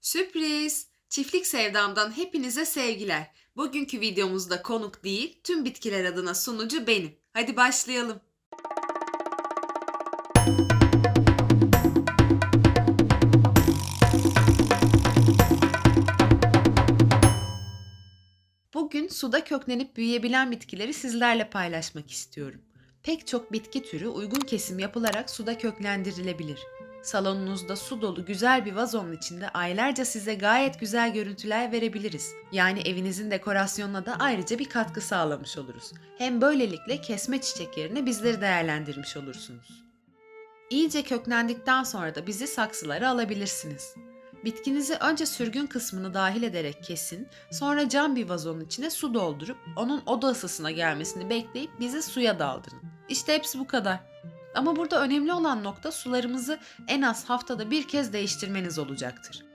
Sürpriz! Çiftlik Sevdam'dan hepinize sevgiler. Bugünkü videomuzda konuk değil, tüm bitkiler adına sunucu benim. Hadi başlayalım. Bugün suda köklenip büyüyebilen bitkileri sizlerle paylaşmak istiyorum. Pek çok bitki türü uygun kesim yapılarak suda köklendirilebilir. Salonunuzda su dolu güzel bir vazonun içinde aylarca size gayet güzel görüntüler verebiliriz. Yani evinizin dekorasyonuna da ayrıca bir katkı sağlamış oluruz. Hem böylelikle kesme çiçek yerine bizleri değerlendirmiş olursunuz. İyice köklendikten sonra da bizi saksılara alabilirsiniz. Bitkinizi önce sürgün kısmını dahil ederek kesin, sonra cam bir vazonun içine su doldurup onun oda ısısına gelmesini bekleyip bizi suya daldırın. İşte hepsi bu kadar. Ama burada önemli olan nokta sularımızı en az haftada bir kez değiştirmeniz olacaktır.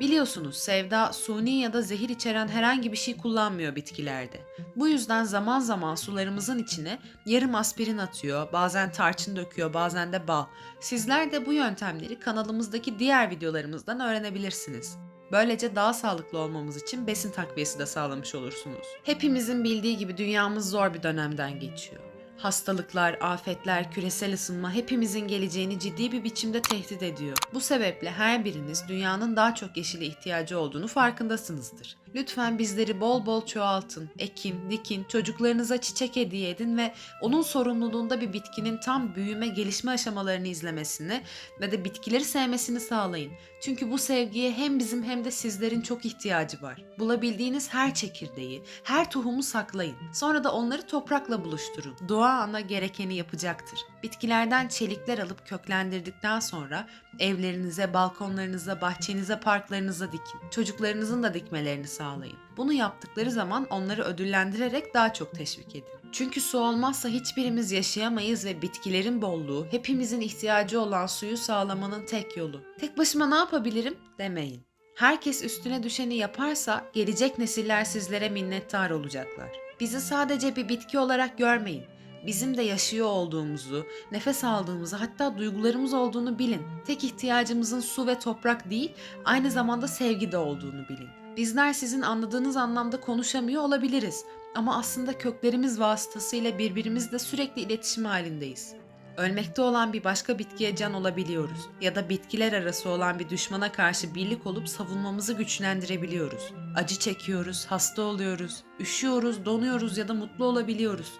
Biliyorsunuz Sevda suni ya da zehir içeren herhangi bir şey kullanmıyor bitkilerde. Bu yüzden zaman zaman sularımızın içine yarım aspirin atıyor, bazen tarçın döküyor, bazen de bal. Sizler de bu yöntemleri kanalımızdaki diğer videolarımızdan öğrenebilirsiniz. Böylece daha sağlıklı olmamız için besin takviyesi de sağlamış olursunuz. Hepimizin bildiği gibi dünyamız zor bir dönemden geçiyor. Hastalıklar, afetler, küresel ısınma hepimizin geleceğini ciddi bir biçimde tehdit ediyor. Bu sebeple her biriniz dünyanın daha çok yeşile ihtiyacı olduğunu farkındasınızdır. Lütfen bizleri bol bol çoğaltın, ekin, dikin, çocuklarınıza çiçek hediye edin ve onun sorumluluğunda bir bitkinin tam büyüme, gelişme aşamalarını izlemesini ve de bitkileri sevmesini sağlayın. Çünkü bu sevgiye hem bizim hem de sizlerin çok ihtiyacı var. Bulabildiğiniz her çekirdeği, her tohumu saklayın. Sonra da onları toprakla buluşturun. Doğa ana gerekeni yapacaktır. Bitkilerden çelikler alıp köklendirdikten sonra evlerinize, balkonlarınıza, bahçenize, parklarınıza dikin. Çocuklarınızın da dikmelerini sağlayın. Bunu yaptıkları zaman onları ödüllendirerek daha çok teşvik edin. Çünkü su olmazsa hiçbirimiz yaşayamayız ve bitkilerin bolluğu hepimizin ihtiyacı olan suyu sağlamanın tek yolu. Tek başıma ne yapabilirim demeyin. Herkes üstüne düşeni yaparsa gelecek nesiller sizlere minnettar olacaklar. Bizi sadece bir bitki olarak görmeyin. Bizim de yaşıyor olduğumuzu, nefes aldığımızı hatta duygularımız olduğunu bilin. Tek ihtiyacımızın su ve toprak değil, aynı zamanda sevgi de olduğunu bilin. Bizler sizin anladığınız anlamda konuşamıyor olabiliriz ama aslında köklerimiz vasıtasıyla birbirimizle sürekli iletişim halindeyiz. Ölmekte olan bir başka bitkiye can olabiliyoruz ya da bitkiler arası olan bir düşmana karşı birlik olup savunmamızı güçlendirebiliyoruz. Acı çekiyoruz, hasta oluyoruz, üşüyoruz, donuyoruz ya da mutlu olabiliyoruz.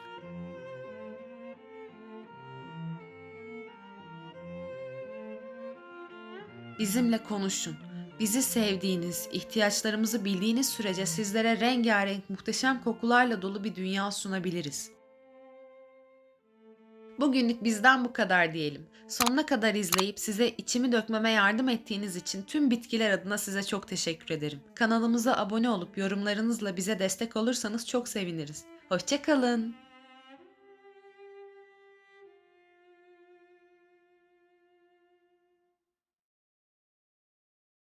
Bizimle konuşun. Bizi sevdiğiniz, ihtiyaçlarımızı bildiğiniz sürece sizlere rengarenk, muhteşem kokularla dolu bir dünya sunabiliriz. Bugünlük bizden bu kadar diyelim. Sonuna kadar izleyip size içimi dökmeme yardım ettiğiniz için tüm bitkiler adına size çok teşekkür ederim. Kanalımıza abone olup yorumlarınızla bize destek olursanız çok seviniriz. Hoşçakalın.